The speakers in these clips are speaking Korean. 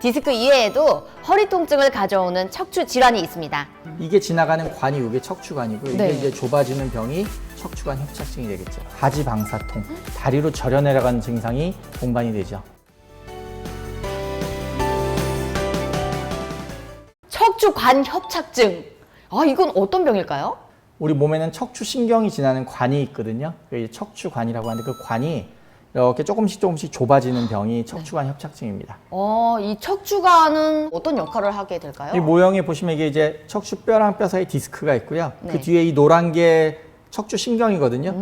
디스크 이외에도 허리 통증을 가져오는 척추 질환이 있습니다. 이게 지나가는 관이 이게 척추관이고 이게 네. 이제 좁아지는 병이 척추관 협착증이 되겠죠. 하지 방사통, 다리로 절여 내려가는 증상이 동반이 되죠. 척추 관 협착증. 아, 이건 어떤 병일까요? 우리 몸에는 척추 신경이 지나는 관이 있거든요. 그게 척추관이라고 하는데 그 관이 이렇게 조금씩 조금씩 좁아지는 병이 척추관 협착증입니다. 어, 이 척추관은 어떤 역할을 하게 될까요? 이 모형에 보시면 이게 이제 척추 뼈랑 뼈 사이 디스크가 있고요. 네. 그 뒤에 이 노란 게 척추 신경이거든요.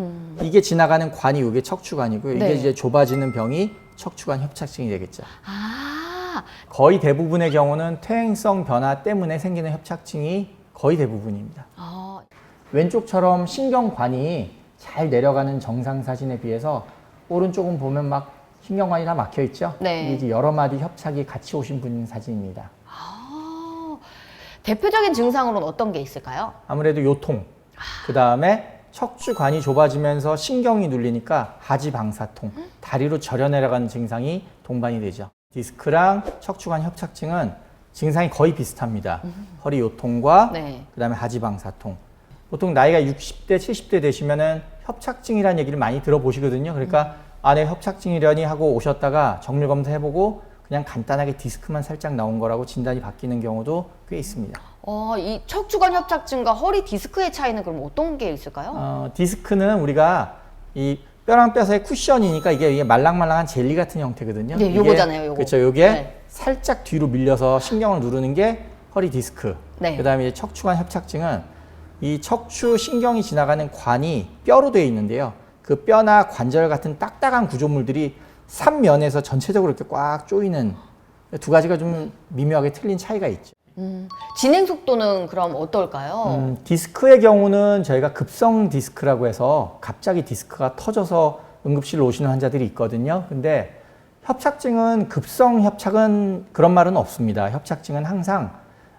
이게 지나가는 관이 이게 척추관이고요. 이게 음. 네. 이제 좁아지는 병이 척추관 협착증이 되겠죠. 아, 거의 대부분의 경우는 퇴행성 변화 때문에 생기는 협착증이 거의 대부분입니다. 어, 왼쪽처럼 신경관이 잘 내려가는 정상 사진에 비해서 오른쪽은 보면 막 신경관이 다 막혀 있죠. 네. 이게 여러 마디 협착이 같이 오신 분 사진입니다. 아, 대표적인 증상으로는 어떤 게 있을까요? 아무래도 요통, 그 다음에 척추관이 좁아지면서 신경이 눌리니까 하지 방사통, 다리로 절여 내려가는 증상이 동반이 되죠. 디스크랑 척추관 협착증은 증상이 거의 비슷합니다. 허리 요통과 네. 그다음에 하지 방사통. 보통 나이가 60대, 70대 되시면은 협착증이라는 얘기를 많이 들어보시거든요. 그러니까 아, 내 협착증이려니 하고 오셨다가 정밀 검사 해보고 그냥 간단하게 디스크만 살짝 나온 거라고 진단이 바뀌는 경우도 꽤 있습니다. 어, 이 척추관 협착증과 허리 디스크의 차이는 그럼 어떤 게 있을까요? 어, 디스크는 우리가 이 뼈랑 뼈 사이 쿠션이니까 이게, 이게 말랑말랑한 젤리 같은 형태거든요. 네, 이게- 요거잖아요, 요거. 그렇죠. 요게 네. 살짝 뒤로 밀려서 신경을 누르는 게 허리 디스크. 네. 그다음에 이제 척추관 협착증은 이 척추 신경이 지나가는 관이 뼈로 되어 있는데요. 그 뼈나 관절 같은 딱딱한 구조물들이 삼면에서 전체적으로 이렇게 꽉 조이는 두 가지가 좀 미묘하게 틀린 차이가 있죠. 음, 진행 속도는 그럼 어떨까요? 음, 디스크의 경우는 저희가 급성 디스크라고 해서 갑자기 디스크가 터져서 응급실로 오시는 환자들이 있거든요. 근데 협착증은 급성 협착은 그런 말은 없습니다. 협착증은 항상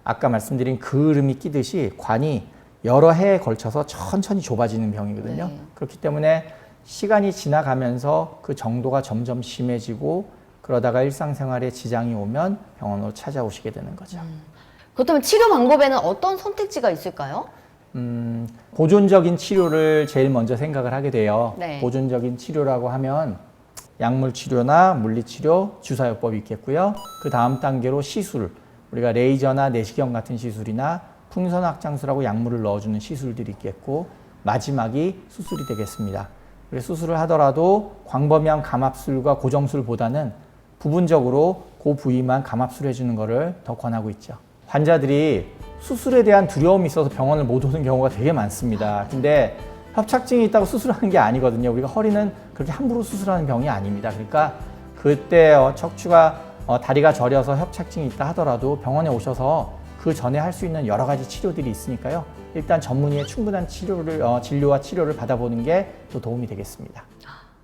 아까 말씀드린 그을음이 끼듯이 관이 여러 해에 걸쳐서 천천히 좁아지는 병이거든요. 네. 그렇기 때문에 시간이 지나가면서 그 정도가 점점 심해지고 그러다가 일상생활에 지장이 오면 병원으로 찾아오시게 되는 거죠. 그렇다면 치료 방법에는 어떤 선택지가 있을까요? 음, 보존적인 치료를 제일 먼저 생각을 하게 돼요. 네. 보존적인 치료라고 하면 약물 치료나 물리 치료, 주사요법이 있겠고요. 그 다음 단계로 시술, 우리가 레이저나 내시경 같은 시술이나 풍선 확장술하고 약물을 넣어주는 시술들이 있겠고 마지막이 수술이 되겠습니다. 그래서 수술을 하더라도 광범위한 감압술과 고정술보다는 부분적으로 그 부위만 감압술 해 주는 것을 더 권하고 있죠. 환자들이 수술에 대한 두려움이 있어서 병원을 못 오는 경우가 되게 많습니다. 근데 협착증이 있다고 수술하는 게 아니거든요. 우리가 허리는 그렇게 함부로 수술하는 병이 아닙니다. 그러니까 그때 어, 척추가 어, 다리가 저려서 협착증이 있다 하더라도 병원에 오셔서 그 전에 할 수 있는 여러 가지 치료들이 있으니까요. 일단 전문의의 충분한 치료를 어, 진료와 치료를 받아보는 게 또 도움이 되겠습니다.